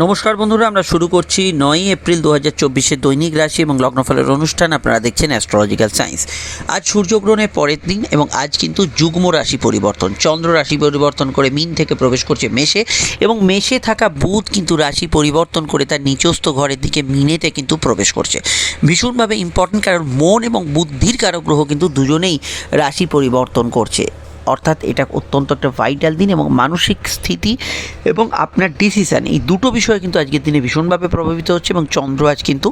নমস্কার বন্ধুরা, আমরা শুরু করছি নয়ই এপ্রিল দু হাজার চব্বিশের দৈনিক রাশি এবং লগ্নফলের অনুষ্ঠান। আপনারা দেখছেন অ্যাস্ট্রোলজিক্যাল সায়েন্স আজ সূর্যগ্রহণের পরের দিন এবং আজ কিন্তু যুগ্ম রাশি পরিবর্তন। চন্দ্র রাশি পরিবর্তন করে মিন থেকে প্রবেশ করছে মেষে এবং মেষে থাকা বুধ কিন্তু রাশি পরিবর্তন করে তার নিচস্থ ঘরের দিকে মিনেতে কিন্তু প্রবেশ করছে। ভীষণভাবে ইম্পর্টেন্ট কারণ মন এবং বুদ্ধির কারক গ্রহ কিন্তু দুজনেই রাশি পরিবর্তন করছে। অর্থাৎ এটা অত্যন্ত একটা ভাইটাল দিন এবং মানসিক স্থিতি এবং আপনার ডিসিশান এই দুটো বিষয় কিন্তু আজকের দিনে ভীষণভাবে প্রভাবিত হচ্ছে এবং চন্দ্র আজ কিন্তু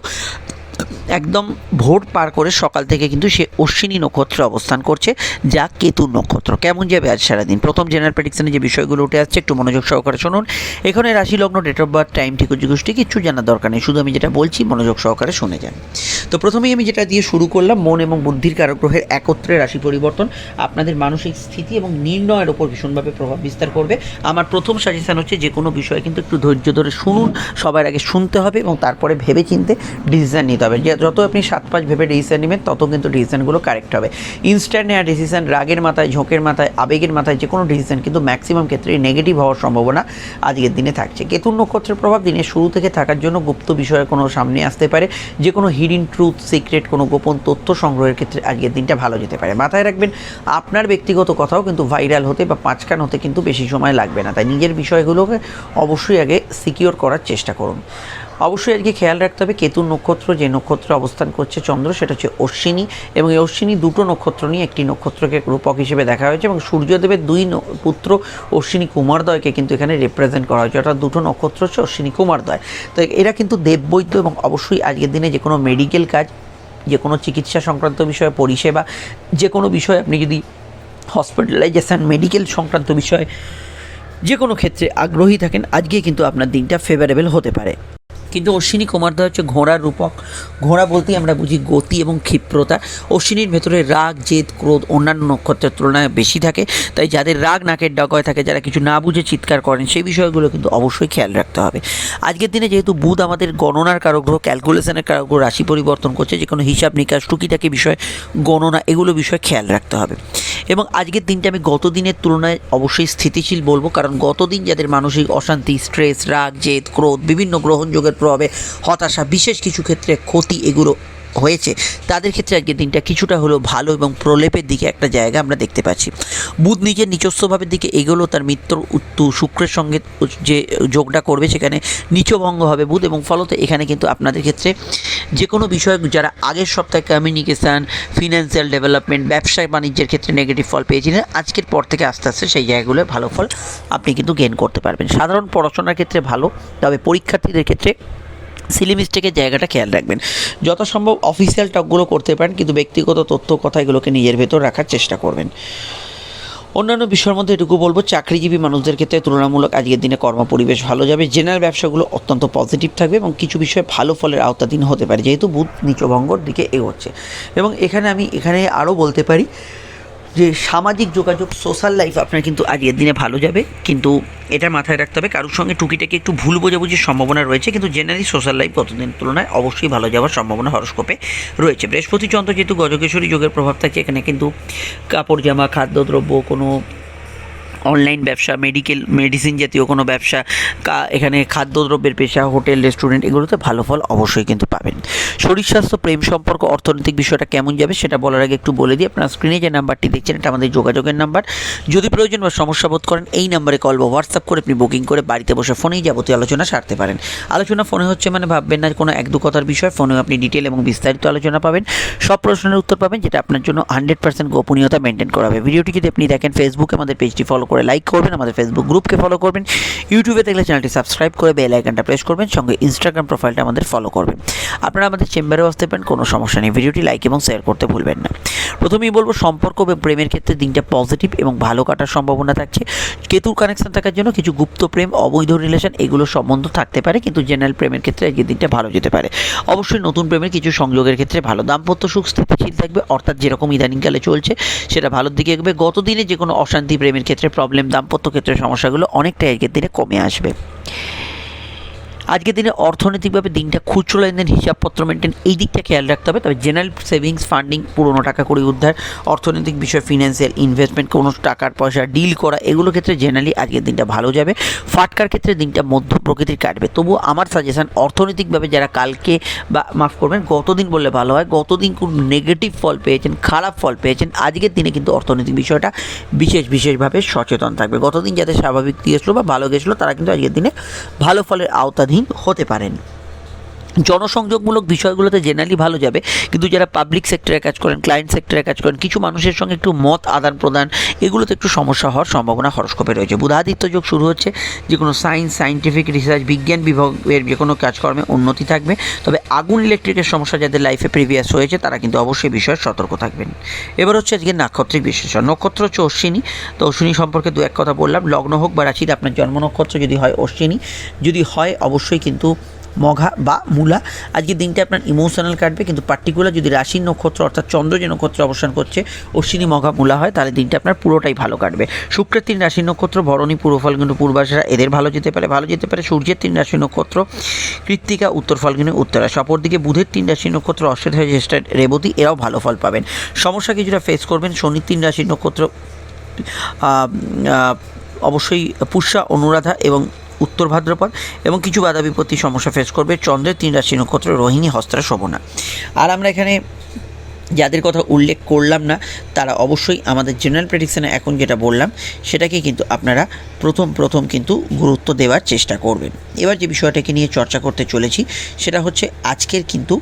একদম ভোর পার করে সকাল থেকে কিন্তু সে অশ্বিনী নক্ষত্রে অবস্থান করছে, যা কেতু নক্ষত্র। কেমন যাবে আজ সারাদিন। প্রথম জেনারেল প্রেডিকশনে যে বিষয়গুলো উঠে আসছে, একটু মনোযোগ সহকারে শুনুন। এখানে রাশি লগ্ন ডেট অফ বার্থ টাইম ঠিক গোষ্ঠী কিচ্ছু জানার দরকার নেই। শুধু আমি যেটা বলছি, মনোযোগ সহকারে শুনে যান। তো প্রথমেই আমি যেটা দিয়ে শুরু করলাম, মন এবং বুদ্ধির কারক গ্রহের একত্রে রাশি পরিবর্তন। আপনাদের মানসিক স্থিতি এবং নির্ণয়ের ওপর ভীষণভাবে প্রভাব বিস্তার করবে। আমার প্রথম সাজেশান হচ্ছে, যে কোনো বিষয়ে কিন্তু একটু ধৈর্য ধরে শুনুন। সবার আগে শুনতে হবে এবং তারপরে ভেবে চিনতে ডিসিশন নিতে হবে। যে যত আপনি সাত পাঁচ ভেবে ডিসিশান নেবেন, তত কিন্তু ডিসিশনগুলো কারেক্ট হবে। ইনস্ট্যান্ট নেওয়া ডিসিশান রাগের মাথায়, ঝোঁকের মাথায়, আবেগের মাথায় যে কোনো ডিসিশন কিন্তু ম্যাক্সিমাম ক্ষেত্রে নেগেটিভ হওয়ার সম্ভাবনা আজকের দিনে থাকছে। কেতুর নক্ষত্রের প্রভাব দিনের শুরু থেকে থাকার জন্য গুপ্ত বিষয়ে কোনো সামনে আসতে পারে। যে কোনো হিডিন ট্রুথ সিক্রেট কোনো গোপন তথ্য সংগ্রহের ক্ষেত্রে আজকের দিনটা ভালো যেতে পারে। মাথায় রাখবেন, আপনার ব্যক্তিগত কথাও কিন্তু ভাইরাল হতে বা পাঁচকান হতে কিন্তু বেশি সময় লাগবে না। তাই নিজের বিষয়গুলোকে অবশ্যই আগে সিকিওর করার চেষ্টা করুন। অবশ্যই আজকে খেয়াল রাখতে হবে কেতুর নক্ষত্র যে নক্ষত্রে অবস্থান করছে চন্দ্র, সেটা হচ্ছে অশ্বিনী এবং এই অশ্বিনী দুটো নক্ষত্র নিয়ে একটি নক্ষত্রকে রূপক হিসেবে দেখা হয়েছে এবং সূর্যদেবের দুই পুত্র অশ্বিনী কুমারদয়কে কিন্তু এখানে রিপ্রেজেন্ট করা হয়েছে। অর্থাৎ দুটো নক্ষত্র হচ্ছে অশ্বিনী কুমারদয়। তো এরা কিন্তু দেববৈদ্য এবং অবশ্যই আজকের দিনে যে কোনো মেডিকেল কাজ, যে কোনো চিকিৎসা সংক্রান্ত বিষয়ে পরিষেবা, যে কোনো বিষয়ে আপনি যদি হসপিটালাইজেশন মেডিকেল সংক্রান্ত বিষয়ে যে কোনো ক্ষেত্রে আগ্রহী থাকেন আজকে কিন্তু আপনার দিনটা ফেভারেবল হতে পারে। কিন্তু অশ্বিনী কুমারদা হচ্ছে ঘোড়ার রূপক। ঘোড়া বলতেই আমরা বুঝি গতি এবং ক্ষিপ্রতা। অশ্বিনীর ভেতরে রাগ, জেদ, ক্রোধ অন্যান্য নক্ষত্রের তুলনায় বেশি থাকে। তাই যাদের রাগ নাকের ডগায় থাকে, যারা কিছু না বুঝে চিৎকার করেন, সেই বিষয়গুলো কিন্তু অবশ্যই খেয়াল রাখতে হবে। আজকের দিনে যেহেতু বুধ আমাদের গণনার কারক গ্রহ ক্যালকুলেশনের কারক গ্রহ রাশি পরিবর্তন করছে, যে কোনো হিসাব নিকাশ, টুকিটাকি বিষয়, গণনা, এগুলো বিষয়ে খেয়াল রাখতে হবে। এবং আজকের দিনটা আমি গত দিনের তুলনায় অবশ্যই স্থিতিশীল বলব, কারণ গত দিন যাদের মানসিক অশান্তি স্ট্রেস রাগ, জেদ, ক্রোধ, বিভিন্ন গ্রহণযোগের প্রভাবে হতাশা বিশেষ কিছু ক্ষেত্রে ক্ষতি এগুলো হয়েছে। তাদের ক্ষেত্রে আজকের দিনটা কিছুটা হলেও ভালো এবং প্রলেপের দিকে একটা জায়গা আমরা দেখতে পাচ্ছি। বুধ নিজের নিজস্বভাবের দিকে এগোলো, তার মিত্র উত্তু শুক্রের সঙ্গে যে যোগটা করবে সেখানে নিচভঙ্গ হবে বুধ এবং ফলত। এখানে কিন্তু আপনাদের ক্ষেত্রে যে কোনো বিষয় যারা আগের সপ্তাহে কমিউনিকেশান ফিনান্সিয়াল ডেভেলপমেন্ট ব্যবসায় বাণিজ্যের ক্ষেত্রে নেগেটিভ ফল পেয়েছিলেন, আজকের পর থেকে আস্তে আস্তে সেই জায়গাগুলোয় ভালো ফল আপনি কিন্তু গেন করতে পারবেন। সাধারণ পড়াশোনার ক্ষেত্রে ভালো, তবে পরীক্ষার্থীদের ক্ষেত্রে সিলি মিস্টেকের জায়গাটা খেয়াল রাখবেন। যথাসম্ভব অফিসিয়াল টকগুলো করতে পারেন, কিন্তু ব্যক্তিগত তথ্য, কথা এগুলোকে নিজের ভেতর রাখার চেষ্টা করবেন। অন্যান্য বিষয়ের মধ্যে এটুকু বলব, চাকরিজীবী মানুষদের ক্ষেত্রে তুলনামূলক আজকের দিনে কর্মপরিবেশ ভালো যাবে। জেনারেল ব্যবসাগুলো অত্যন্ত পজিটিভ থাকবে এবং কিছু বিষয়ে ভালো ফলের আওতাধীন হতে পারে, যেহেতু বুধ নিচভঙ্গর দিকে এগোচ্ছে। এবং এখানে আমি, এখানে আরও বলতে পারি যে সামাজিক যোগাযোগ সোশ্যাল লাইফ আপনার কিন্তু আজকের দিনে ভালো যাবে। কিন্তু এটা মাথায় রাখতে হবে, কারোর সঙ্গে টুকিটাকি একটু ভুল বোঝাবুঝির সম্ভাবনা রয়েছে, কিন্তু জেনারেলি সোশ্যাল লাইফ গতদিনের তুলনায় অবশ্যই ভালো যাওয়ার সম্ভাবনা হরস্কোপে রয়েছে। বৃহস্পতি চন্দ্র যেহেতু গজকেশ্বরী যোগের প্রভাব থাকে, এখানে কিন্তু কাপড় জামা, খাদ্যদ্রব্য, কোনো অনলাইন ব্যবসা মেডিকেল মেডিসিন জাতীয় কোনো ব্যবসা এখানে খাদ্যদ্রব্যের পেশা হোটেল রেস্টুরেন্ট এগুলোতে ভালো ফল অবশ্যই কিন্তু পাবেন। শরীর স্বাস্থ্য, প্রেম সম্পর্ক, অর্থনৈতিক বিষয়টা কেমন যাবে সেটা বলার আগে একটু বলে দিই। আপনার স্ক্রিনে যে নাম্বারটি দেখছেন, এটা আমাদের যোগাযোগের নাম্বার। যদি প্রয়োজন বা সমস্যা বোধ করেন, এই নাম্বারে কল বা হোয়াটসঅ্যাপ করে আপনি বুকিং করে বাড়িতে বসে ফোনেই যাবতীয় আলোচনা সারতে পারেন। আলোচনা ফোনে হচ্ছে মানে ভাববেন না কোনো এক দু কথার বিষয় ফোনে আপনি ডিটেল এবং বিস্তারিত আলোচনা পাবেন। সব প্রশ্নের উত্তর পাবেন, যেটা আপনার জন্য হান্ড্রেড পার্সেন্ট গোপনীয়তা মেনটেন করা হবে। ভিডিওটি যদি আপনি দেখেন ফেসবুকে আমাদের পেজটি ফলো করে লাইক করবেন, আমাদের ফেসবুক গ্রুপকে ফলো করবেন ইউটিউবে দেখলে চ্যানেলটি সাবস্ক্রাইব করে বেল আইকনটা প্রেস করবেন, সঙ্গে ইনস্টাগ্রাম প্রোফাইলটা আমাদের ফলো করবেন। আপনারা আমাদের চেম্বারেও আসতে পারেন, কোনো সমস্যা নেই। ভিডিওটি লাইক এবং শেয়ার করতে ভুলবেন না। প্রথমেই বলব, সম্পর্ক এবং প্রেমের ক্ষেত্রে দিনটা পজিটিভ এবং ভালো কাটার সম্ভাবনা থাকছে। কেতুর কানেকশন থাকার জন্য কিছু গুপ্ত প্রেম, অবৈধ রিলেশন এগুলো সম্বন্ধ থাকতে পারে, কিন্তু জেনারেল প্রেমের ক্ষেত্রে আজকের দিনটা ভালো যেতে পারে। অবশ্যই নতুন প্রেমের কিছু সংযোগের ক্ষেত্রে ভালো। দাম্পত্য সুখ স্থিতিশীল থাকবে, অর্থাৎ যেরকম ইদানিংকালে চলছে, সেটা ভালোর দিকে এগবে। গত দিনে যে কোনো অশান্তি, প্রেমের ক্ষেত্রে প্রবলেম দাম্পত্য ক্ষেত্রে সমস্যাগুলো অনেকটাই আজকের দিনে কমে আসবে। আজকের দিনে অর্থনৈতিকভাবে দিনটা খুচরো লেনদেন, হিসাবপত্র মেনটেন এই দিকটা খেয়াল রাখতে হবে। তবে জেনারেল সেভিংস ফান্ডিং পুরোনো টাকা করে উদ্ধার, অর্থনৈতিক বিষয় ফিনান্সিয়াল ইনভেস্টমেন্ট কোনো টাকার পয়সা ডিল করা, এগুলো ক্ষেত্রে জেনারেলি আজকের দিনটা ভালো যাবে। ফাটকার ক্ষেত্রে দিনটা মধ্য প্রকৃতির কাটবে। তবুও আমার সাজেশান অর্থনৈতিকভাবে যারা কালকে বা, মাফ করবেন, গতদিন বললে ভালো হয়, গতদিন খুব নেগেটিভ ফল পেয়েছেন, খারাপ ফল পেয়েছেন, আজকের দিনে কিন্তু অর্থনৈতিক বিষয়টা বিশেষ, বিশেষভাবে সচেতন থাকবে। গতদিন যাদের স্বাভাবিক গিয়েছিল বা ভালো গেছিল তারা কিন্তু আজকের দিনে ভালো ফলের আওতাধীন হতে পারেন জনসংযোগমূলক বিষয়গুলোতে জেনারেলি ভালো যাবে। কিন্তু যারা পাবলিক সেক্টরে কাজ করেন ক্লায়েন্ট সেক্টরে কাজ করেন, কিছু মানুষের সঙ্গে একটু মত আদান প্রদান, এগুলোতে একটু সমস্যা হওয়ার সম্ভাবনা হরস্কোপে রয়েছে। বুধাদিত্য যোগ শুরু হচ্ছে, যে কোনো সায়েন্স সায়েন্টিফিক রিসার্চ বিজ্ঞান বিভাগের যে কোনো কাজকর্মে উন্নতি থাকবে। তবে আগুন ইলেকট্রিকের সমস্যা যাদের লাইফে প্রিভিয়াস হয়েছে, তারা কিন্তু অবশ্যই বিষয়ে সতর্ক থাকবেন। এবার হচ্ছে আজকে নাক্ষত্রিক বিশ্লেষণ। নক্ষত্র হচ্ছে অশ্বিনী। তো অশ্বিনী সম্পর্কে দু এক কথা বললাম। লগ্ন হোক বা রাশির আপনার জন্ম নক্ষত্র যদি হয় অশ্বিনী। যদি হয়, অবশ্যই কিন্তু মঘা বা মূলা। আজকে দিনটা আপনার ইমোশনাল কাটবে, কিন্তু পার্টিকুলার যদি রাশির নক্ষত্র অর্থাৎ চন্দ্র যে নক্ষত্র অবসান করছে, অশ্বিনী মঘা মূলা হয়, তাহলে দিনটা আপনার পুরোটাই ভালো কাটবে। শুক্রের তিন রাশির নক্ষত্র, ভরণী পূর্ব ফাল্গুনি পূর্বাশারা এদের ভালো যেতে পারে, ভালো যেতে পারে সূর্যের তিন রাশির নক্ষত্র, কৃত্তিকা, উত্তর ফাল্গুনি উত্তরাশা অপরদিকে বুধের তিন রাশি নক্ষত্র অশ্বেত হয়ে জ্যেষ্ঠা, রেবতী, এরাও ভালো ফল পাবেন। সমস্যা কিছুটা ফেস করবেন, শনির তিন রাশির নক্ষত্র অবশ্যই পুষ্যা, অনুরাধা এবং উত্তর ভাদ্রপদ এবং কিছু বাধা বিপত্তি সমস্যা ফেস করবে চন্দ্রের, তিন রাশি নক্ষত্র রোহিণী, হস্তরা, শোভনা। আর আমরা এখানে যাদের কথা উল্লেখ করলাম না, তারা অবশ্যই আমাদের জেনারেল প্রেডিকশানে এখন যেটা বললাম, সেটাকে কিন্তু আপনারা প্রথম প্রথম কিন্তু গুরুত্ব দেওয়ার চেষ্টা করবেন। এবার যে বিষয়টাকে নিয়ে চর্চা করতে চলেছি, সেটা হচ্ছে আজকের কিন্তু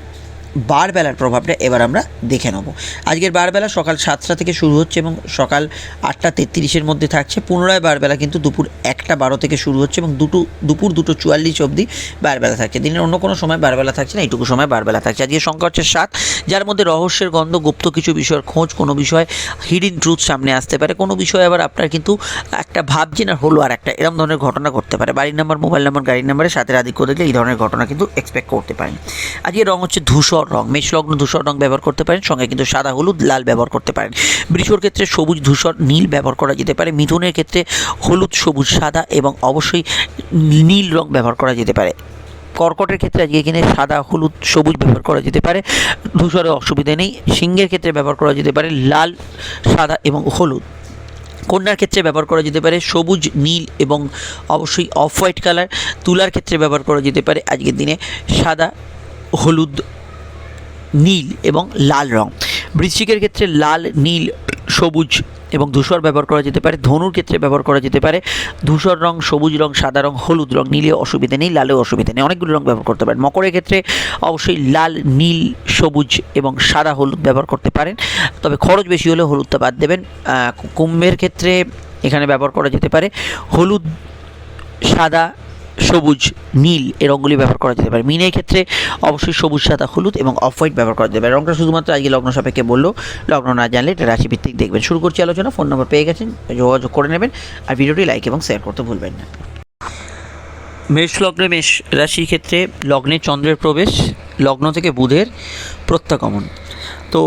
বারবেলার প্রভাবটা এবার আমরা দেখে নেব। আজকের বারবেলা সকাল সাতটা থেকে শুরু হচ্ছে এবং সকাল আটটা তেত্রিশের মধ্যে থাকছে। পুনরায় বারবেলা কিন্তু দুপুর একটা বারো থেকে শুরু হচ্ছে এবং দুটো, দুপুর দুটো চুয়াল্লিশ অবধি বারবেলা থাকছে। দিনের অন্য কোনো সময় বারবেলা থাকছে না, এইটুকু সময় বারবেলা থাকছে। আজকে সংখ্যা হচ্ছে সাত, যার মধ্যে রহস্যের গন্ধ, গুপ্ত কিছু বিষয়ের খোঁজ, কোনো বিষয় হিডিন ট্রুথ সামনে আসতে পারে। কোনো বিষয় আবার আপনার কিন্তু একটা ভাবছেন না হলো আর একটা। এরকম ধরনের ঘটনা ঘটতে পারে। বাড়ির নাম্বার মোবাইল নাম্বার গাড়ির নাম্বারের সাথে আধিক্য দেখলে এই ধরনের ঘটনা কিন্তু এক্সপেক্ট করতে পারেন। আজকে রং হচ্ছে ধূসর রং, মেষলগ্ন ধূসর রং ব্যবহার করতে পারেন, সঙ্গে কিন্তু সাদা, হলুদ, লাল ব্যবহার করতে পারেন। বৃষর ক্ষেত্রে সবুজ, ধূসর, নীল ব্যবহার করা যেতে পারে। মিথুনের ক্ষেত্রে হলুদ, সবুজ, সাদা এবং অবশ্যই নীল রং ব্যবহার করা যেতে পারে। কর্কটের ক্ষেত্রে আজকে এখানে সাদা, হলুদ, সবুজ ব্যবহার করা যেতে পারে। ধূসরের অসুবিধা নেই। সিংহের ক্ষেত্রে ব্যবহার করা যেতে পারে লাল, সাদা এবং হলুদ। কন্যার ক্ষেত্রে ব্যবহার করা যেতে পারে। সবুজ, নীল এবং অবশ্যই অফ হোয়াইট কালার তুলার ক্ষেত্রে ব্যবহার করা যেতে পারে। আজকের দিনে সাদা, হলুদ, নীল এবং লাল রং। বৃশ্চিকের ক্ষেত্রে লাল, নীল সবুজ এবং ধূসর ব্যবহার করা যেতে পারে, ধনুর ক্ষেত্রে ব্যবহার করা যেতে পারে। ধূসর রং, সবুজ রং, সাদা রং, হলুদ রং, নীলে অসুবিধা নেই, লালেও অসুবিধা নেই। অনেকগুলো রং ব্যবহার করতে পারেন। মকরের ক্ষেত্রে অবশ্যই লাল, নীল, সবুজ এবং সাদা হলুদ ব্যবহার করতে পারেন। তবে খরচ বেশি হলে হলুদটা বাদ দেবেন। কুম্ভের ক্ষেত্রে এখানে ব্যবহার করা যেতে পারে। হলুদ, সাদা সবুজ, নীল এই রঙগুলি ব্যবহার করা যেতে পারে। মিনের ক্ষেত্রে অবশ্যই সবুজ, সাদা, হলুদ এবং অফ হোয়াইট ব্যবহার করা যেতে পারে। রঙটা শুধুমাত্র আজকে লগ্ন সাপেক্ষে বলল, লগ্ন না জানলে এটা রাশিভিত্তিক দেখবেন। শুরু করছি আলোচনা, ফোন নম্বর পেয়ে গেছেন, যোগাযোগ করে নেবেন আর ভিডিওটি লাইক এবং শেয়ার করতে ভুলবেন না। মেষ লগ্নে মেষ রাশির ক্ষেত্রে লগ্নে চন্দ্রের প্রবেশ, লগ্ন থেকে বুধের প্রত্যাগমন। তো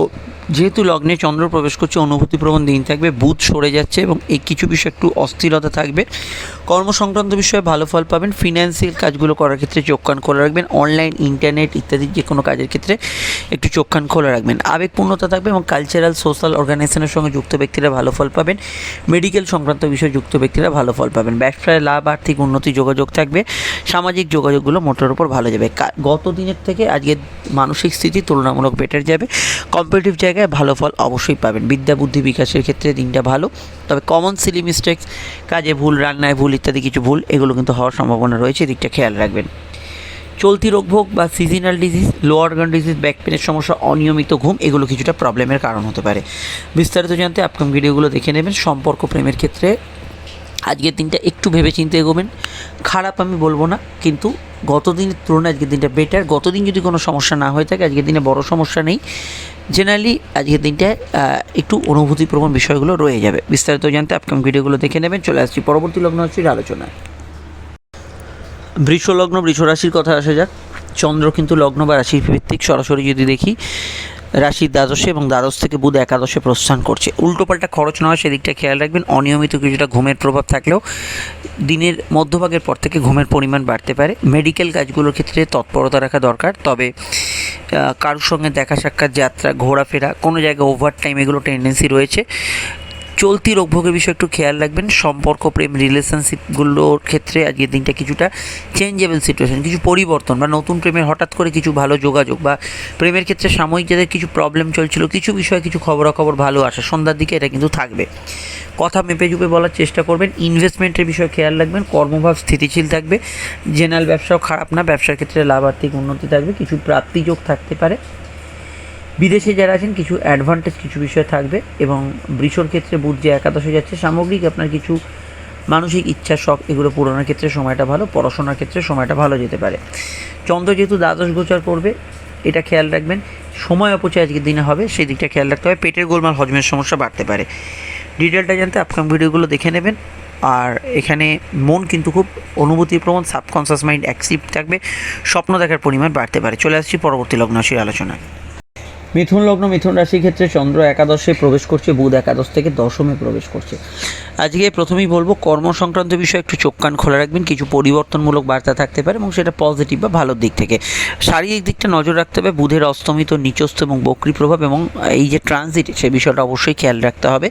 যেহেতু লগ্নে চন্দ্র প্রবেশ করছে অনুভূতিপ্রবণ দিন থাকবে, বুধ সরে যাচ্ছে এবং এই কিছু বিষয় একটু অস্থিরতা থাকবে। কর্ম সংক্রান্ত বিষয়ে ভালো ফল পাবেন ফিনান্সিয়াল কাজগুলো করার ক্ষেত্রে চোখ কান খোলা রাখবেন অনলাইন ইন্টারনেট ইত্যাদি যে কোনো কাজের ক্ষেত্রে একটু চোখ কান খোলা রাখবেন। আবেগপূর্ণতা থাকবে এবং কালচারাল সোশ্যাল অর্গানাইজেশনের সঙ্গে যুক্ত ব্যক্তিরা ভালো ফল পাবেন। মেডিকেল সংক্রান্ত বিষয়ে যুক্ত ব্যক্তিরা ভালো ফল পাবেন। ব্যবসায় লাভ, আর্থিক উন্নতি, যোগাযোগ থাকবে। সামাজিক যোগাযোগগুলো মোটের উপর ভালো যাবে। গত দিনের থেকে আজকের মানসিক স্থিতি তুলনামূলক বেটার যাবে। কম্পিটিটিভ জায়গায় ভালো ফল অবশ্যই পাবেন। বিদ্যা, বুদ্ধি বিকাশের ক্ষেত্রে দিনটা ভালো। তবে কমন সিলি মিস্টেক্স কাজে ভুল, রান্নায় ভুল ইত্যাদি কিছু ভুল, এগুলো কিন্তু হওয়ার সম্ভাবনা রয়েছে। দিকটা খেয়াল রাখবেন। চলতি রোগভোগ বা seasonal disease low organ disease back পেনের সমস্যা, অনিয়মিত ঘুম, এগুলো কিছুটা প্রবলেমের কারণ হতে পারে। বিস্তারিত জানতে আপকাম ভিডিওগুলো দেখে নেবেন। সম্পর্ক, প্রেমের ক্ষেত্রে আজকের দিনটা একটু ভেবে চিন্তে এগোবেন। খারাপ আমি বলব না কিন্তু গত দিনের তুলনায় আজকের দিনটা বেটার গতদিন যদি কোনো সমস্যা না হয়ে থাকে আজকের দিনে বড় সমস্যা নেই। জেনারেলি আজকের দিনটায় আহ, একটু অনুভূতিপ্রবণ বিষয়গুলো রয়ে যাবে। বিস্তারিত জানতে আপকাম ভিডিওগুলো দেখে নেবেন। চলে আসছি পরবর্তী লগ্ন হচ্ছে আলোচনায়। বৃষ লগ্ন বৃষ রাশির কথা আসা যাক। চন্দ্র কিন্তু লগ্ন বা রাশির ভিত্তিক সরাসরি যদি দেখি রাশির দ্বাদশে এবং দ্বাদশ থেকে বুধ একাদশে প্রস্থান করছে। উল্টোপাল্টা খরচ না হয় সেদিকটা খেয়াল রাখবেন। অনিয়মিত কিছুটা ঘুমের প্রভাব থাকলেও দিনের মধ্যভাগের পর থেকে ঘুমের পরিমাণ বাড়তে পারে। মেডিকেল কাজগুলোর ক্ষেত্রে তৎপরতা রাখা দরকার। তবে কারোর সঙ্গে দেখা সাক্ষাৎ, যাত্রা, ঘোরাফেরা, কোনো জায়গায় ওভার টাইম এগুলো টেন্ডেন্সি রয়েছে। চলতি রোগভোগের বিষয়ে একটু খেয়াল রাখবেন। সম্পর্ক, প্রেম রিলেশনশিপগুলোর ক্ষেত্রে আজকের দিনটা কিছুটা চেঞ্জেবল সিচুয়েশন কিছু পরিবর্তন বা নতুন প্রেমের হঠাৎ করে কিছু ভালো যোগাযোগ বা প্রেমের ক্ষেত্রে সাময়িক যাদের কিছু প্রবলেম চলছিল, কিছু বিষয়ে কিছু খবরাখবর ভালো আসে, সন্ধ্যার দিকে এটা কিন্তু থাকবে। কথা মেপে চুপে বলার চেষ্টা করবেন। ইনভেস্টমেন্টের বিষয়ে খেয়াল রাখবেন। কর্মভাব স্থিতিশীল থাকবে। জেনারেল ব্যবসাও খারাপ না। ব্যবসার ক্ষেত্রে লাভ আর্থিক উন্নতি থাকবে। কিছু প্রাপ্তিযোগ থাকতে পারে। বিদেশে যারা আছেন, কিছু অ্যাডভান্টেজ কিছু বিষয় থাকবে এবং বৃষর ক্ষেত্রে বুধ যে একাদশে যাচ্ছে, সামগ্রিক আপনার কিছু মানসিক ইচ্ছা, শখ, এগুলো পূরণের ক্ষেত্রে সময়টা ভালো, পড়াশোনার ক্ষেত্রে সময়টা ভালো যেতে পারে। চন্দ্র যেহেতু দ্বাদশ গোচর করবে, এটা খেয়াল রাখবেন, সময় অপচয় আজকের দিনে হবে, সেই দিকটা খেয়াল রাখতে হবে। পেটের গোলমাল, হজমের সমস্যা বাড়তে পারে। ডিটেলটা জানতে আপকাম ভিডিওগুলো দেখে নেবেন। আর এখানে মন কিন্তু খুব অনুভূতির প্রবণ সাবকনসিয়াস মাইন্ড অ্যাক্টিভ থাকবে, স্বপ্ন দেখার পরিমাণ বাড়তে পারে। চলে আসছি পরবর্তী লগ্নশীর আলোচনায়। মিথুন লগ্ন, মিথুন রাশির ক্ষেত্রে চন্দ্র একাদশে প্রবেশ করছে, বুধ একাদশ থেকে দশমে প্রবেশ করছে। আজকে প্রথমেই বলব, কর্ম সংক্রান্ত বিষয়ে একটু চোখ কান খোলা রাখবেন, কিছু পরিবর্তনমূলক বার্তা থাকতে পারে এবং সেটা পজিটিভ বা ভালোর দিক থেকে। শারীরিক দিকটা নজর রাখতে হবে, বুধের অস্তমিত নিচস্থ এবং বক্রি প্রভাব এবং এই যে ট্রানজিট সে বিষয়টা অবশ্যই খেয়াল রাখতে হবে।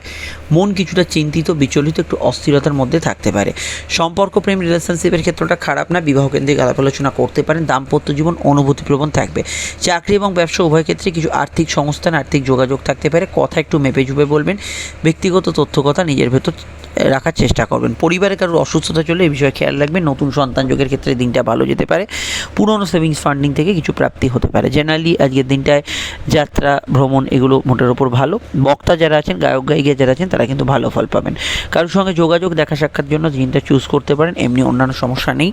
মন কিছুটা চিন্তিত, বিচলিত, একটু অস্থিরতার মধ্যে থাকতে পারে। সম্পর্ক প্রেম রিলেশনশিপের ক্ষেত্রটা খারাপ না বিবাহ কেন্দ্রিক আলাপ আলোচনা করতে পারেন, দাম্পত্য জীবন অনুভূতি প্রবণ থাকবে। চাকরি এবং ব্যবসা উভয় ক্ষেত্রে কিছু আর্থিক সংস্থান, আর্থিক যোগাযোগ থাকতে পারে। কথা একটু মেপে চুপে বলবেন। ব্যক্তিগত তথ্য কথা নিজের ভেতর রাখার চেষ্টা করবেন। পরিবারে কারোর অসুস্থতা চলে এই বিষয়ে খেয়াল রাখবেন। নতুন সন্তান যোগের ক্ষেত্রে দিনটা ভালো যেতে পারে। পুরনো সেভিংস ফান্ডিং থেকে কিছু প্রাপ্তি হতে পারে। জেনারেলি আজকের দিনটায় যাত্রা, ভ্রমণ এগুলো মোটের ওপর ভালো। বক্তা যারা আছেন, গায়ক, গায়িকা যারা আছেন, তারা কিন্তু ভালো ফল পাবেন। কারোর সঙ্গে যোগাযোগ দেখা সাক্ষাৎ জন্য দিনটা চুজ করতে পারেন। এমনি অন্যান্য সমস্যা নেই।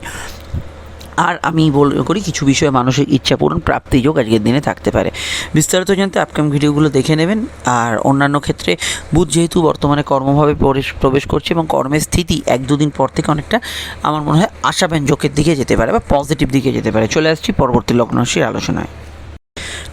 আর আমি বল, করি কিছু বিষয়ে মানুষের ইচ্ছা পূরণ প্রাপ্তি যোগ আজকের দিনে থাকতে পারে। বিস্তারিত জানতে আপকাম ভিডিওগুলো দেখে নেবেন। আর অন্যান্য ক্ষেত্রে বুধ যেহেতু বর্তমানে কর্মভাবে প্রবেশ করছে এবং কর্মের স্থিতি এক দুদিন পর থেকে অনেকটা আমার মনে হয় আশাব্যঞ্জকের দিকে যেতে পারে বা পজিটিভ দিকে যেতে পারে। চলে আসছি পরবর্তী লগ্নরাশির আলোচনায়।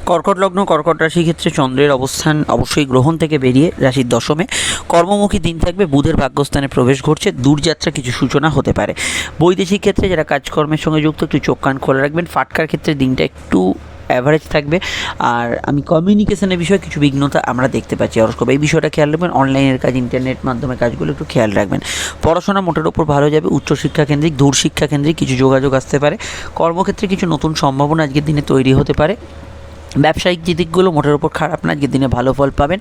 কর্কট লগ্ন, কর্কট রাশি ক্ষেত্রে চন্দ্রের অবস্থান অবশ্যই গ্রহণ থেকে বেরিয়ে রাশির দশমে। কর্মমুখী দিন থাকবে, বুধের ভাগ্যস্থানে প্রবেশ ঘটছে, দূরযাত্রা কিছু সূচনা হতে পারে। বৈদেশিক ক্ষেত্রে যারা কাজকর্মের সঙ্গে যুক্ত, একটু চোখ কান খোলা রাখবেন। ফাটকার ক্ষেত্রে দিনটা একটু অ্যাভারেজ থাকবে। আর আমি কমিউনিকেশনের বিষয়ে কিছু বিঘ্নতা আমরা দেখতে পাচ্ছি হরস্কোপ এই বিষয়টা খেয়াল রাখবেন অনলাইনের কাজ ইন্টারনেট মাধ্যমে কাজগুলো একটু খেয়াল রাখবেন। পড়াশোনা মোটের ওপর ভালো যাবে, উচ্চশিক্ষা কেন্দ্রিক দূর শিক্ষা কেন্দ্রিক কিছু যোগাযোগ আসতে পারে। কর্মক্ষেত্রে কিছু নতুন সম্ভাবনা আজকের দিনে তৈরি হতে পারে। ব্যবসায়িক যে দিকগুলো মোটের ওপর খারাপ না আজকের দিনে ভালো ফল পাবেন।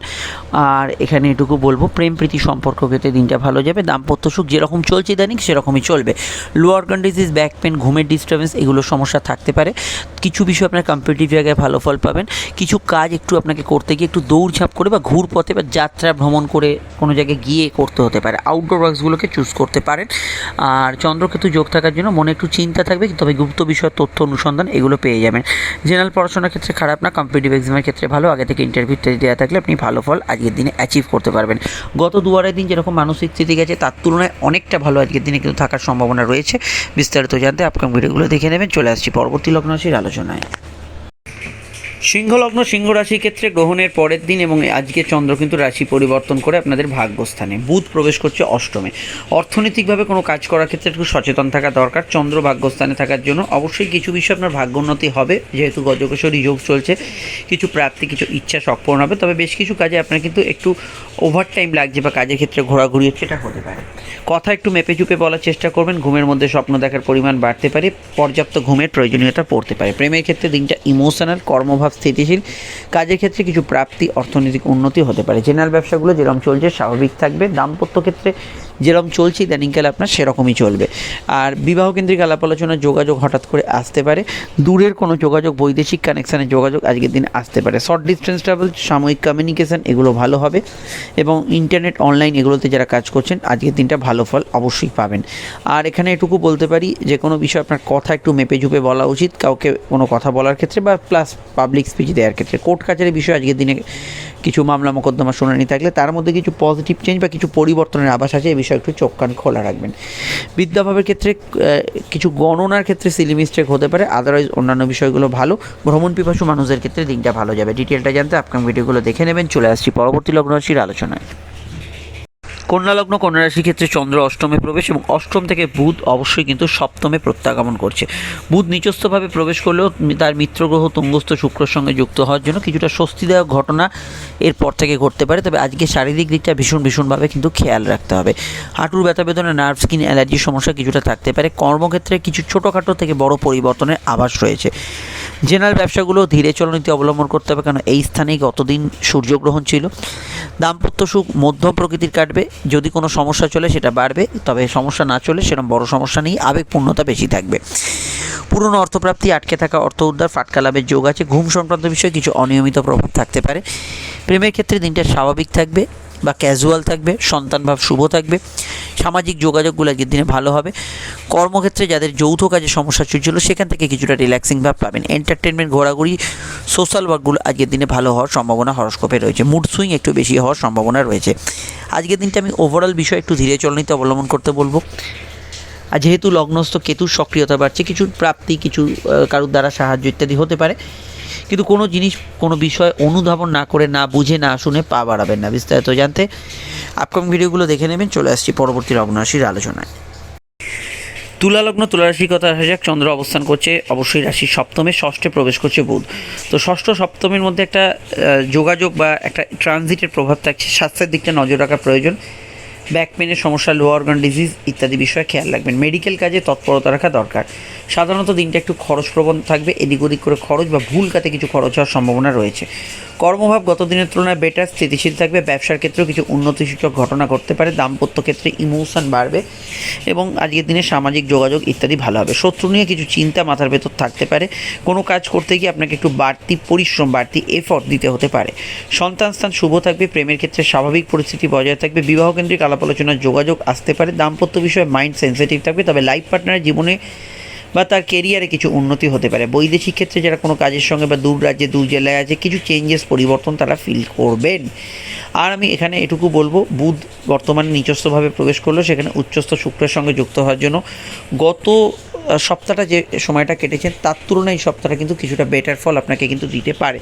আর এখানে এটুকু বলব, প্রেম, প্রীতি সম্পর্ক ক্ষেত্রে দিনটা ভালো যাবে। দাম্পত্য সুখ যেরকম চলছে ইদানিং, সেরকমই চলবে। লোয়ার ডিজিজ ব্যাক পেন ঘুমের ডিস্টার্বেন্স এগুলো সমস্যা থাকতে পারে। কিছু বিষয় আপনার কম্পিটিভ জায়গায় ভালো ফল পাবেন। কিছু কাজ একটু আপনাকে করতে গিয়ে একটু দৌড়ঝাঁপ করে বা ঘুর পথে বা যাত্রা ভ্রমণ করে কোনো জায়গায় গিয়ে করতে হতে পারে। আউটডোর ওয়ার্কসগুলোকে চুজ করতে পারেন। আর চন্দ্রকেতু যোগ থাকার জন্য মনে একটু চিন্তা থাকবে, তবে গুপ্ত বিষয়, তথ্য অনুসন্ধান এগুলো পেয়ে যাবেন। জেনারেল পড়াশোনার ক্ষেত্রে খারাপ না কম্পিটিভ এক্সামের ক্ষেত্রে ভালো। আগে থেকে ইন্টারভিউ দেওয়া থাকলে আপনি ভালো ফল আজকের দিনে অ্যাচিভ করতে পারবেন। গত দু দুয়ারের দিন যেরকম মানসিক স্থিতি গেছে, তার তুলনায় অনেকটা ভালো আজকের দিনে কিন্তু থাকার সম্ভাবনা রয়েছে। বিস্তারিত জানতে আপনার ভিডিওগুলো দেখে নেবেন। চলে আসছি পরবর্তী লগ্নরাশির আলোচনায়। সিংহলগ্ন সিংহ রাশির ক্ষেত্রে গ্রহণের পরের দিন এবং আজকে চন্দ্র কিন্তু রাশি পরিবর্তন করে আপনাদের ভাগ্যস্থানে। বুধ প্রবেশ করছে অষ্টমে। অর্থনৈতিকভাবে কোনো কাজ করার ক্ষেত্রে একটু সচেতন থাকা দরকার। চন্দ্র ভাগ্যস্থানে থাকার জন্য অবশ্যই কিছু বিষয় আপনার ভাগ্যোন্নতি হবে। যেহেতু গজকেশ্বরী যোগ চলছে, কিছু প্রাপ্তি, কিছু ইচ্ছা সম্পূর্ণ হবে। তবে বেশ কিছু কাজে আপনার কিন্তু একটু ওভার টাইম লাগছে বা কাজের ক্ষেত্রে ঘোরাঘুরি হচ্ছে এটা হতে পারে। কথা একটু মেপে চুপে বলার চেষ্টা করবেন। ঘুমের মধ্যে স্বপ্ন দেখার পরিমাণ বাড়তে পারে। পর্যাপ্ত ঘুমের প্রয়োজনীয়তা পড়তে পারে। প্রেমের ক্ষেত্রে দিনটা ইমোশনাল কর্মভাব স্থিতিশীল। কাজের ক্ষেত্রে কিছু প্রাপ্তি, অর্থনৈতিক উন্নতি হতে পারে। জেনারেল ব্যবসাগুলো যেরকম চলছে, স্বাভাবিক থাকবে। দাম্পত্য ক্ষেত্রে যেরকম চলছে ইদানিংকালে আপনার সেরকমই চলবে। আর বিবাহ কেন্দ্রিক আলাপ আলোচনার যোগাযোগ হঠাৎ করে আসতে পারে। দূরের কোনো যোগাযোগ, বৈদেশিক কানেকশানের যোগাযোগ আজকের দিন আসতে পারে। শর্ট ডিস্টেন্স ট্রাভেল সাময়িক কমিউনিকেশন এগুলো ভালো হবে। এবং ইন্টারনেট অনলাইন এগুলোতে যারা কাজ করছেন, আজকের দিনটা ভালো ফল অবশ্যই পাবেন। আর এখানে এটুকু বলতে পারি, যে কোনো বিষয় আপনার কথা একটু মেপে ঝুপে বলা উচিত। কাউকে কোনো কথা বলার ক্ষেত্রে বা প্লাস পাবলিক স্পিচ দেওয়ার ক্ষেত্রে। কোর্ট কাচারি বিষয়ে আজকের দিনে কিছু মামলা মোকদ্দমা শুনানি থাকলে তার মধ্যে কিছু পজিটিভ চেঞ্জ বা কিছু পরিবর্তনের আভাস আছে এই বিষয়ে একটু চোখ কান খোলা রাখবেন। বিদ্যাভাবের ক্ষেত্রে কিছু গণনার ক্ষেত্রে সিলি মিস্টেক হতে পারে আদারওয়াইজ অন্যান্য বিষয়গুলো ভালো। ভ্রমণ পিপাসু মানুষদের ক্ষেত্রে দিনটা ভালো যাবে। ডিটেলটা জানতে আপকাম ভিডিওগুলো দেখে নেবেন। চলে আসছি পরবর্তী লগ্নরাশির আলোচনায়। কন্যা লগ্ন কন্যা রাশির ক্ষেত্রে চন্দ্র অষ্টমে প্রবেশ এবং অষ্টম থেকে বুধ অবশ্যই কিন্তু সপ্তমে প্রত্যাগমন করছে। বুধ নিচস্থভাবে প্রবেশ করলেও তার মিত্রগ্রহ তুঙ্গস্থ শুক্রের সঙ্গে যুক্ত হওয়ার জন্য কিছুটা স্বস্তিদায়ক ঘটনা এরপর থেকে ঘটতে পারে। তবে আজকে শারীরিক দিকটা ভীষণ ভীষণভাবে কিন্তু খেয়াল রাখতে হবে। হাঁটুর ব্যথা বেদনা নার্ভ স্কিন অ্যালার্জির সমস্যা কিছুটা থাকতে পারে। কর্মক্ষেত্রে কিছু ছোটোখাটো থেকে বড় পরিবর্তনের আভাস রয়েছে। জেনারেল ব্যবসাগুলো ধীরে চলনীতি অবলম্বন করতে হবে কারণ এই স্থানেই গতদিন সূর্যগ্রহণ ছিল। দাম্পত্য সুখ মধ্যম প্রকৃতির কাটবে। যদি কোনো সমস্যা চলে সেটা বাড়বে, তবে সমস্যা না চলে সেরকম বড় সমস্যা নেই, আবেগপূর্ণতা বেশি থাকবে। পুরনো অর্থপ্রাপ্তি, আটকে থাকা অর্থ উদ্ধার, ফাটকা লাভের যোগ আছে, ঘুম সংক্রান্ত বিষয়ে কিছু অনিয়মিত প্রভাব থাকতে পারে। প্রেমের ক্ষেত্রে দিনটা স্বাভাবিক থাকবে বা ক্যাজুয়াল থাকবে সন্তানভাব শুভ থাকবে। সামাজিক যোগাযোগগুলো আজকের দিনে ভালো হবে। কর্মক্ষেত্রে যাদের যৌথ কাজে সমস্যা চলছিল, সেখান থেকে কিছুটা রিল্যাক্সিং ভাব পাবেন। এন্টারটেনমেন্ট ঘোরাঘুরি সোশ্যাল ওয়ার্কগুলো আজকের দিনে ভালো হওয়ার সম্ভাবনা হরস্কোপে রয়েছে। মুড সুইং একটু বেশি হওয়ার সম্ভাবনা রয়েছে। আজকের দিনটা আমি ওভারঅল বিষয় একটু ধীরে চলনীতে অবলম্বন করতে বলব। আর যেহেতু লগ্নস্থ কেতুর সক্রিয়তা বাড়ছে, কিছু প্রাপ্তি, কিছু কারুর দ্বারা সাহায্য ইত্যাদি হতে পারে। কিন্তু কোনো জিনিস, কোনো বিষয় অনুধাবন না করে, না বুঝে, না শুনে পা বাড়াবেন না। বিস্তারিত জানতে আপকামিং ভিডিওগুলো দেখে নেবেন। চলে আসছি পরবর্তী লগ্ন রাশির আলোচনায়। তুলা লগ্ন, তুলা রাশির কথা আসা যাক। চন্দ্র অবস্থান করছে, অবশ্যই রাশির সপ্তমে, ষষ্ঠে প্রবেশ করছে বুধ। তো ষষ্ঠ সপ্তমের মধ্যে একটা যোগাযোগ বা একটা ট্রানজিটের প্রভাব থাকছে। স্বাস্থ্যের দিকটা নজর রাখা প্রয়োজন। ব্যাক পেনের সমস্যা লো অর্গান ডিজিজ ইত্যাদি বিষয়ে খেয়াল রাখবেন। মেডিকেল কাজে তৎপরতা রাখা দরকার। সাধারণত দিনটা একটু খরচপ্রবণ থাকবে, এদিক ওদিক করে খরচ বা ভুল কাতে কিছু খরচ হওয়ার সম্ভাবনা রয়েছে। কর্মভাব গত দিনের তুলনায় বেটার স্থিতিশীল থাকবে, ব্যবসার ক্ষেত্রেও কিছু উন্নতিসূচক ঘটনা ঘটতে পারে, দাম্পত্য ক্ষেত্রে ইমোশন বাড়বে এবং আজকের দিনে সামাজিক যোগাযোগ ইত্যাদি ভালো হবে। শত্রু নিয়ে কিছু চিন্তা মাথার ভেতর থাকতে পারে। কোনো কাজ করতে গিয়ে আপনাকে একটু বাড়তি পরিশ্রম, বাড়তি এফর্ট দিতে হতে পারে। সন্তান স্থান শুভ থাকবে, প্রেমের ক্ষেত্রে স্বাভাবিক পরিস্থিতি বজায় থাকবে, বিবাহ কেন্দ্রিক আলাপ আলোচনা, যোগাযোগ আসতে পারে। দাম্পত্য বিষয়ে মাইন্ড সেন্সিটিভ থাকবে, তবে লাইফ পার্টনারের জীবনে বা তার কেরিয়ারে কিছু উন্নতি হতে পারে। বৈদেশিক ক্ষেত্রে যারা কোনো কাজের সঙ্গে বা দূর রাজ্যে, দূর জেলায় আছে, কিছু চেঞ্জেস পরিবর্তন তারা ফিল করবেন। আর আমি এখানে এটুকু বলব, বুধ বর্তমানে নিচস্থভাবে প্রবেশ করল, সেখানে উচ্চস্থ শুক্রের সঙ্গে যুক্ত হওয়ার জন্য। গত সপ্তাহটা যে সময়টা কেটেছেন তার তুলনায় সপ্তাহটা কিন্তু কিছুটা বেটার ফল আপনাকে কিন্তু দিতে পারে।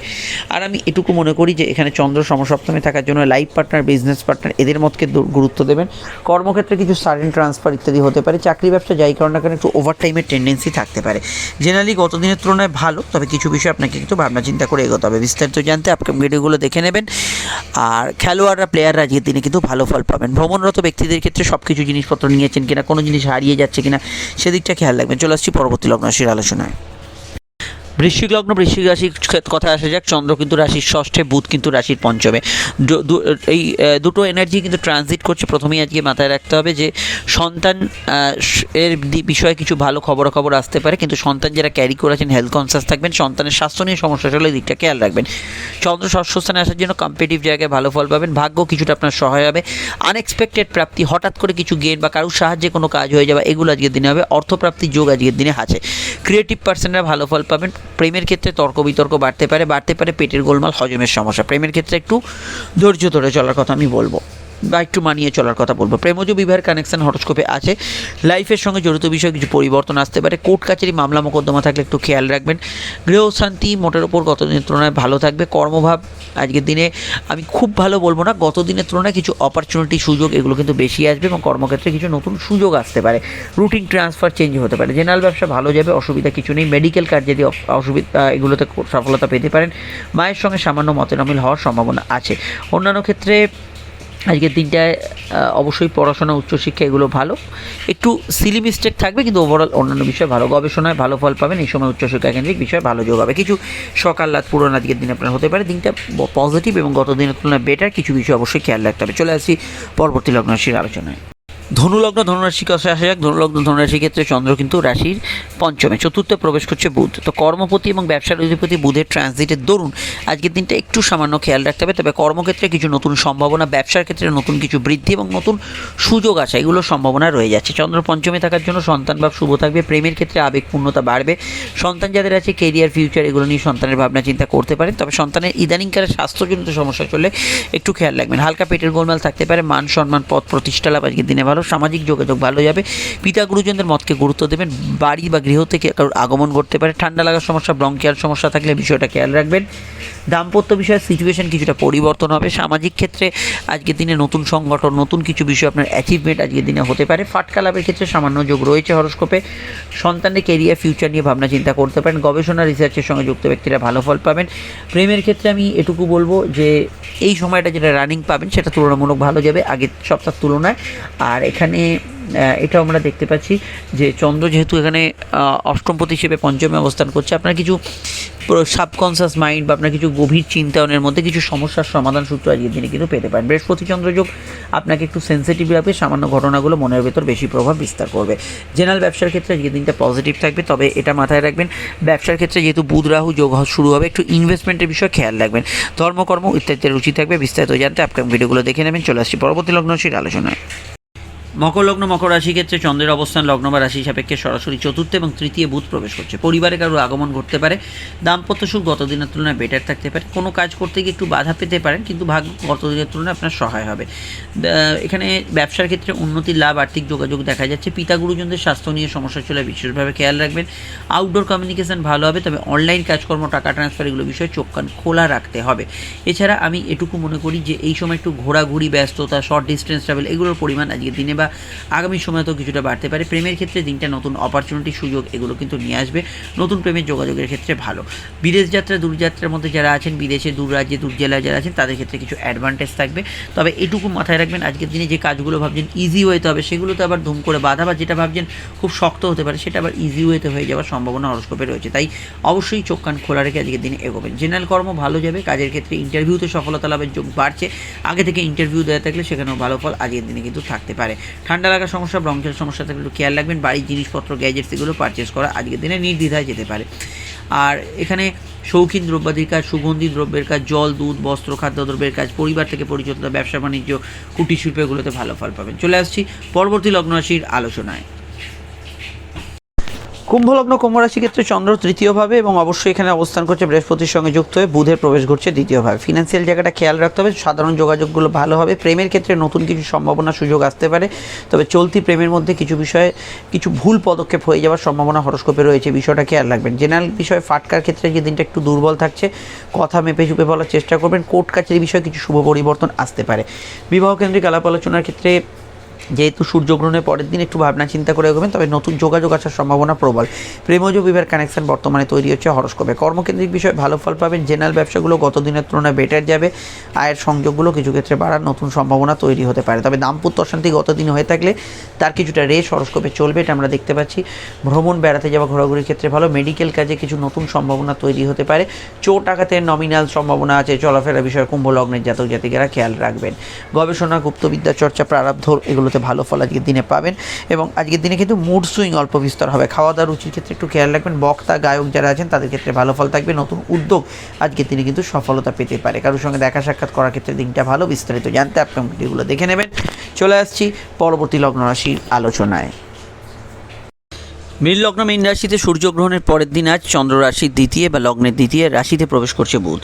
আর আমি এটুকু মনে করি যে, এখানে চন্দ্র সমসপ্তমে থাকার জন্য লাইফ পার্টনার বিজনেস পার্টনার এদের মতকে গুরুত্ব দেবেন। কর্মক্ষেত্রে কিছু সাডেন ট্রান্সফার ইত্যাদি হতে পারে, চাকরি ব্যবসা যাই কারণ না কেন একটু ওভার টাইমের টেন্ডেন্সি থাকতে পারে। জেনারেলি গত দিনের তুলনায় ভালো, তবে কিছু বিষয় আপনাকে একটু ভাবনা চিন্তা করে এগোতে হবে। বিস্তারিত জানতে আপকাম ভিডিওগুলো দেখে নেবেন। আর খেলোয়াড়রা প্লেয়াররা আজকের দিনে কিন্তু ভালো ফল পাবেন। ভ্রমণরত ব্যক্তিদের ক্ষেত্রে সব কিছু জিনিসপত্র নিয়েছেন কিনা, কোনো জিনিস হারিয়ে যাচ্ছে কিনা, সেদিকটা খেয়াল রাখবেন। চলে আসছি পরবর্তী লগ্ন আলোচনায়। বৃশ্চিক লগ্ন বৃশ্চিক রাশির কথা আসা যাক। চন্দ্র কিন্তু রাশির ষষ্ঠে, বুধ কিন্তু রাশির পঞ্চমে। এই দুটো এনার্জি কিন্তু ট্রানজিট করছে। প্রথমেই আজকে মাথায় রাখতে হবে যে, সন্তান এর বিষয়ে কিছু ভালো খবরাখবর আসতে পারে। কিন্তু সন্তান যারা ক্যারি করেছেন হেলথ কনসিয়াস থাকবেন, সন্তানের স্বাস্থ্য নিয়ে সমস্যা হলে দিকটা খেয়াল রাখবেন। চন্দ্র ষষ্ঠ স্থানে আসার জন্য কম্পিটিভ জায়গায় ভালো ফল পাবেন। ভাগ্য কিছুটা আপনার সহায় হবে। আনএক্সপেক্টেড প্রাপ্তি, হঠাৎ করে কিছু গেন বা কারোর সাহায্যে কোনো কাজ হয়ে যাবে, এগুলো আজকের দিনে হবে। অর্থপ্রাপ্তির যোগ আজকের দিনে আছে। ক্রিয়েটিভ পার্সনরা ভালো ফল পাবেন। প্রেমের ক্ষেত্রে তর্ক বিতর্ক বাড়তে পারে বাড়তে পারে পেটের গোলমাল, হজমের সমস্যা। প্রেমের ক্ষেত্রে একটু ধৈর্য ধরে চলার কথা আমি বলব। বা একটু মানিয়ে চলার কথা বলব। প্রেমজ বিবাহের কানেকশন হরস্কোপে আছে। লাইফের সঙ্গে জড়িত বিষয়ে কিছু পরিবর্তন আসতে পারে। কোর্ট কাছারি মামলা মোকদ্দমা থাকলে একটু খেয়াল রাখবেন। গৃহশান্তি, মোটের ওপর গত দিনের তুলনায় ভালো থাকবে। কর্মভাব, আজকের দিনে আমি খুব ভালো বলব না, গত দিনের তুলনায় কিছু অপরচুনিটি সুযোগ, এগুলো কিন্তু বেশি আসবে এবং কর্মক্ষেত্রে কিছু নতুন সুযোগ আসতে পারে। রুটিন ট্রান্সফার চেঞ্জ হতে পারে। জেনারেল ব্যবসা ভালো যাবে, অসুবিধা কিছু নেই। মেডিকেল কার্ড যদি অসুবিধা এগুলোতে সফলতা পেতে পারেন, মায়ের সঙ্গে সামান্য মতের অমিল হওয়ার সম্ভাবনা আছে। অন্যান্য ক্ষেত্রে আজকের দিনটায় অবশ্যই পড়াশোনা, উচ্চশিক্ষা, এগুলো ভালো। একটু সিলি মিস্টেক থাকবে, কিন্তু ওভারঅল অন্যান্য বিষয়ে ভালো। গবেষণায় ভালো ফল পাবেন, এই সময় উচ্চশিক্ষা কেন্দ্রিক বিষয়ে ভালো যোগ হবে। কিছু সকাল রাত পুরোনো আজকের দিন আপনার হতে পারে। দিনটা পজিটিভ এবং গত দিনের তুলনায় বেটার কিছু বিষয় অবশ্যই খেয়াল রাখতে হবে। চলে আসছি পরবর্তী লগ্ন রাশির আলোচনায়। ধনুলগ্ন ধনুরাশি কথা আসা যাক। ধনুলগ্ন ধনুরাশির ক্ষেত্রে চন্দ্র কিন্তু রাশির পঞ্চমে, চতুর্থে প্রবেশ করছে বুধ। তো কর্মপতি এবং ব্যবসার অধিপতি বুধের ট্রানজিটের দরুন। আজকের দিনটা একটু সামান্য খেয়াল রাখতে হবে, তবে কর্মক্ষেত্রে কিছু নতুন সম্ভাবনা, ব্যবসার ক্ষেত্রে নতুন কিছু বৃদ্ধি এবং নতুন সুযোগ আসা এগুলোর সম্ভাবনা রয়ে যাচ্ছে। চন্দ্র পঞ্চমে থাকার জন্য সন্তান ভাব শুভ থাকবে, প্রেমের ক্ষেত্রে আবেগপূর্ণতা বাড়বে। সন্তান যাদের আছে কেরিয়ার ফিউচার এগুলো নিয়ে সন্তানের ভাবনা চিন্তা করতে পারেন। তবে সন্তানের ইদানিংকালে স্বাস্থ্যজনিত সমস্যা চললে একটু খেয়াল রাখবেন। হালকা পেটের গোলমাল থাকতে পারে, মান সম্মান, পথ প্রতিষ্ঠা লাভ আজকের দিনে ভালো। সামাজিক যোগাযোগ ভালো যাবে। পিতা গুরুজনদের মতকে গুরুত্ব দেবেন। বাড়ি বা গৃহ থেকে কারোর আগমন করতে পারে। ঠান্ডা লাগার সমস্যা ব্রঙ্কিয়াল সমস্যা থাকলে বিষয়টা খেয়াল রাখবেন। দাম্পত্য বিষয়ে সিচুয়েশন কিছুটা পরিবর্তন হবে। সামাজিক ক্ষেত্রে আজকের দিনে নতুন সংগঠন, নতুন কিছু বিষয় আপনার অ্যাচিভমেন্ট আজকের দিনে হতে পারে। ফাটকা লাভের ক্ষেত্রে সামান্য যোগ রয়েছে হরস্কোপে। সন্তানের কেরিয়ার ফিউচার নিয়ে ভাবনা চিন্তা করতে পারেন। গবেষণা রিসার্চের সঙ্গে যুক্ত ব্যক্তিরা ভালো ফল পাবেন। প্রেমের ক্ষেত্রে আমি এটুকু বলব যে, এই সময়টা যেটা রানিং পাবেন, সেটা তুলনামূলক ভালো যাবে। আগের সপ্তাহ তুলনায়। আর এখানে এটাও আমরা দেখতে পাচ্ছি যে চন্দ্র যেহেতু এখানে অষ্টমপতি হিসেবে পঞ্চমে অবস্থান করছে, আপনার কিছু সাবকনসিয়াস মাইন্ড বা আপনার কিছু গভীর চিন্তায়নের মধ্যে কিছু সমস্যার সমাধান সূত্র আজকের দিনে কিন্তু পেতে পারেন। বৃহস্পতি চন্দ্রযোগ আপনাকে একটু সেন্সিটিভ রাখবে সামান্য ঘটনাগুলো মনের ভেতর বেশি প্রভাব বিস্তার করবে। জেনারেল ব্যবসার ক্ষেত্রে আজকের দিনটা পজিটিভ থাকবে, তবে এটা মাথায় রাখবেন, ব্যবসার ক্ষেত্রে যেহেতু বুধ, রাহু যোগ শুরু হবে, একটু ইনভেস্টমেন্টের বিষয়ে খেয়াল রাখবেন। ধর্মকর্ম ইত্যাদিতে রুচি থাকবে, বিস্তারিত জানতে আপকাম ভিডিওগুলো দেখে নেবেন, চলে আসছি পরবর্তী লগ্নশীল আলোচনায়। মকর লগ্ন, মকর রাশি ক্ষেত্রে চন্দ্রের অবস্থান লগ্ন বা রাশি সাপেক্ষে সরাসরি চতুর্থ এবং তৃতীয় বুধ প্রবেশ করছে। পরিবারে কারও আগমন ঘটতে পারে, দাম্পত্য সুখ গত দিনের তুলনায় বেটার থাকতে পারে। কোনো কাজ করতে গিয়ে একটু বাধা পেতে পারেন, কিন্তু ভাগ্য গত দিনের তুলনায় আপনার সহায় হবে। এখানে ব্যবসার ক্ষেত্রে উন্নতির লাভ, আর্থিক যোগাযোগ দেখা যাচ্ছে। পিতা গুরুজনদের স্বাস্থ্য নিয়ে সমস্যা চলে, বিশেষভাবে খেয়াল রাখবেন। আউটডোর কমিউনিকেশন ভালো হবে, তবে অনলাইন কাজকর্ম, টাকা ট্রান্সফার এগুলো বিষয়ে চোখ কান খোলা রাখতে হবে। এছাড়া আমি এটুকু মনে করি যে, এই সময় একটু ঘোরাঘুরি, ব্যস্ততা শর্ট ডিস্টেন্স ট্রাভেল এগুলোর পরিমাণ আজকের দিনে বা আগামী সময় তো কিছুটা বাড়তে পারে। প্রেমের ক্ষেত্রে দিনটা নতুন অপরচুনিটি সুযোগ, এগুলো কিন্তু নিয়ে আসবে। নতুন প্রেমের যোগাযোগের ক্ষেত্রে ভালো। বিদেশ যাত্রা, দূরযাত্রার মধ্যে যারা আছেন, বিদেশে, দূর রাজ্যে, দূর জেলায় যারা আছেন, তাদের ক্ষেত্রে কিছু অ্যাডভান্টেজ থাকবে। তবে এটুকু মাথায় রাখবেন, আজকের দিনে যে কাজগুলো ভাবছেন ইজি ওয়েতে হবে, সেগুলোতে আবার ধুম করে বাধা বা যেটা ভাবছেন খুব শক্ত হতে পারে, সেটা আবার ইজি ওয়েতে হয়ে যাওয়ার সম্ভাবনা হরস্কোপে রয়েছে। তাই অবশ্যই চোখ কান খোলা রেখে আজকের দিনে এগোবেন। জেনারেল কর্ম ভালো যাবে, কাজের ক্ষেত্রে ইন্টারভিউতে সফলতা লাভের যোগ বাড়ছে। আগে থেকে ইন্টারভিউ দেওয়া থাকলে সেখানেও ভালো ফল আজকের দিনে কিন্তু থাকতে পারে। ঠান্ডা লাগার সমস্যা ব্রঙ্কের সমস্যা থাকলে একটু খেয়াল রাখবেন, বাড়ির জিনিসপত্র গ্যাজেটস এগুলো পারচেস করা আজকের দিনে নির্দ্বিধায় যেতে পারে। আর এখানে শৌখিন দ্রব্যাদির কাজ, সুগন্ধি দ্রব্যের কাজ, জল, দুধ, বস্ত্র, খাদ্যদ্রব্যের কাজ, পরিবার থেকে পরিচিত ব্যবসা, বাণিজ্য কুটির শিল্পগুলোতে ভালো ফল পাবেন। চলে আসছি পরবর্তী লগ্ন রাশির আলোচনায়। কুম্ভলগ্ন কুম্ভ রাশি ক্ষেত্রে চন্দ্র তৃতীয়ভাবে এবং অবশ্যই এখানে অবস্থান করছে বৃহস্পতির সঙ্গে যুক্ত হয়ে বুধের প্রবেশ ঘটছে দ্বিতীয়ভাবে। ফিনান্সিয়াল জায়গাটা খেয়াল রাখতে হবে, সাধারণ যোগাযোগগুলো ভালো হবে। প্রেমের ক্ষেত্রে নতুন কিছু সম্ভাবনা সুযোগ আসতে পারে, তবে চলতি প্রেমের মধ্যে কিছু বিষয়ে কিছু ভুল পদক্ষেপ হয়ে যাওয়ার সম্ভাবনা হরস্কোপে রয়েছে, বিষয়টা খেয়াল রাখবেন। জেনারেল বিষয়ে ফাটকার ক্ষেত্রে যে দিনটা একটু দুর্বল থাকছে, কথা মেপে চুপে বলার চেষ্টা করবেন। কোর্ট কাছারি বিষয়ে কিছু শুভ পরিবর্তন আসতে পারে। বিবাহ কেন্দ্রিক আলাপ আলোচনার ক্ষেত্রে যেহেতু সূর্যগ্রহণের পরের দিন একটু ভাবনা চিন্তা করে এগোবেন, তবে নতুন যোগাযোগ আসার সম্ভাবনা প্রবল। প্রেমজ বিবাহের কানেকশন বর্তমানে তৈরি হচ্ছে হরস্কোপে। কর্মকেন্দ্রিক বিষয়ে ভালো ফল পাবেন জেনারেল ব্যবসাগুলো গত দিনের তুলনায় বেটার যাবে। আয়ের সংযোগগুলো কিছু ক্ষেত্রে বাড়ার নতুন সম্ভাবনা তৈরি হতে পারে। তবে দাম্পত্য অশান্তি গত দিন হয়ে থাকলে তার কিছুটা রেশ হরস্কোপে চলবে, এটা আমরা দেখতে পাচ্ছি। ভ্রমণ বেড়াতে যাওয়া ঘোরাঘুরির ক্ষেত্রে ভালো। মেডিকেল কাজে কিছু নতুন সম্ভাবনা তৈরি হতে পারে। চোট আঘাতের নমিনাল সম্ভাবনা আছে। চলাফেরা বিষয়ে কুম্ভ লগ্নের জাতক জাতিকেরা খেয়াল রাখবেন। গবেষণা, গুপ্তবিদ্যা চর্চা, প্রারব্ধ এগুলোতে ভালো ফল আজকের দিনে পাবেন। এবং আজকের দিনে কিন্তু মুড সুইং অল্প বিস্তর হবে। খাওয়া দাওয়ার রুচির ক্ষেত্রে একটু খেয়াল রাখবেন। বক্তা, গায়ক যারা আছেন, তাদের ক্ষেত্রে ভালো ফল থাকবে। নতুন উদ্যোগ আজকের দিনে কিন্তু সফলতা পেতে পারে। কারোর সঙ্গে দেখা সাক্ষাৎ করার ক্ষেত্রে দিনটা ভালো। বিস্তারিত জানতে আপনি ভিডিওগুলো দেখে নেবেন। চলে আসছি পরবর্তী লগ্ন রাশির আলোচনায়। মীন লগ্ন, মীন রাশিতে সূর্যগ্রহণের পরের দিন আজ চন্দ্র রাশির দ্বিতীয় বা লগ্নের দ্বিতীয় রাশিতে প্রবেশ করছে বুধ।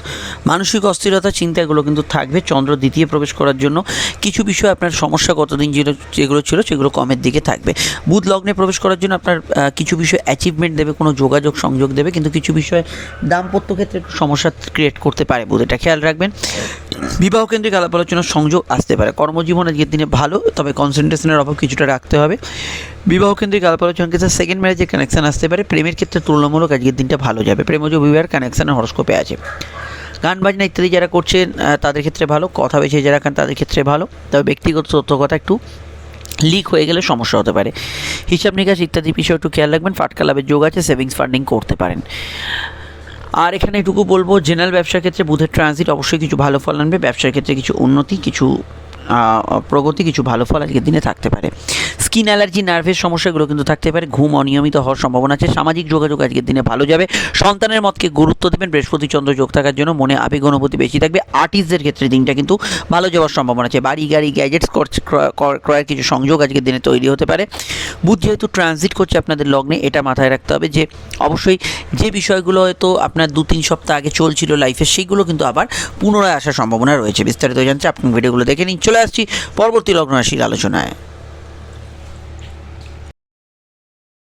মানসিক অস্থিরতা চিন্তাগুলো কিন্তু থাকবে চন্দ্র দ্বিতীয় প্রবেশ করার জন্য। কিছু বিষয় আপনার সমস্যা কতদিন যেগুলো যেগুলো ছিল সেগুলো কমের দিকে থাকবে। বুধ লগ্নে প্রবেশ করার জন্য আপনার কিছু বিষয় অ্যাচিভমেন্ট দেবে, কোনো যোগাযোগ সংযোগ দেবে, কিন্তু কিছু বিষয় দাম্পত্য ক্ষেত্রে সমস্যা ক্রিয়েট করতে পারে বুধ, এটা খেয়াল রাখবেন। বিবাহ কেন্দ্রিক আলাপ আলোচনার সংযোগ আসতে পারে। কর্মজীবন আজকের দিনে ভালো, তবে কনসেন্ট্রেশনের অভাব কিছুটা রাখতে হবে। বিবাহ কেন্দ্রিক আলাপ আলোচনার ক্ষেত্রে সেকেন্ড ম্যারেজের কানেকশন আসতে পারে। প্রেমের ক্ষেত্রে তুলনামূলক আজকের দিনটা ভালো যাবে। প্রেমজ বিবাহের কানেকশনের হরস্কোপে আছে। গান, বাজনা ইত্যাদি যারা করছেন তাদের ক্ষেত্রে ভালো, কথা বেছে যারা খান তাদের ক্ষেত্রে ভালো। তবে ব্যক্তিগত তথ্য কথা একটু লিক হয়ে গেলে সমস্যা হতে পারে। হিসাব নিকাশ ইত্যাদি বিষয়ে একটু খেয়াল রাখবেন। ফাটকা লাভের যোগ আছে সেভিংস ফান্ডিং করতে পারেন। আর এখানে এটুকু বলব জেনারেল ব্যবসার ক্ষেত্রে বুধের ট্রানজিট অবশ্যই কিছু ভালো ফল আনবে, ব্যবসার ক্ষেত্রে কিছু উন্নতি, কিছু প্রগতি কিছু ভালো ফল আজকের দিনে থাকতে পারে। স্কিন অ্যালার্জি, নার্ভের সমস্যাগুলো কিন্তু থাকতে পারে। ঘুম অনিয়মিত হওয়ার সম্ভাবনা আছে। সামাজিক যোগাযোগ আজকের দিনে ভালো যাবে। সন্তানের মতকে গুরুত্ব দেবেন। বৃহস্পতি চন্দ্র যোগ থাকার জন্য মনে আবেগ, অনুভূতি বেশি থাকবে। আর্টিস্টদের ক্ষেত্রে দিনটা কিন্তু ভালো যাওয়ার সম্ভাবনা আছে। বাড়ি, গাড়ি, গ্যাজেটস ক্রয়ের কিছু সংযোগ আজকের দিনে তৈরি হতে পারে। বুধ যেহেতু ট্রানজিট করছে আপনাদের লগ্নে, এটা মাথায় রাখতে হবে যে অবশ্যই যে বিষয়গুলো হয়তো আপনার দু, তিন সপ্তাহ আগে চলছিল লাইফে সেইগুলো কিন্তু আবার পুনরায় আসার সম্ভাবনা রয়েছে। বিস্তারিত জানতে আপনি ভিডিওগুলো দেখে নিন। চলে আসছি পরবর্তী লগ্ন রাশির আলোচনায়।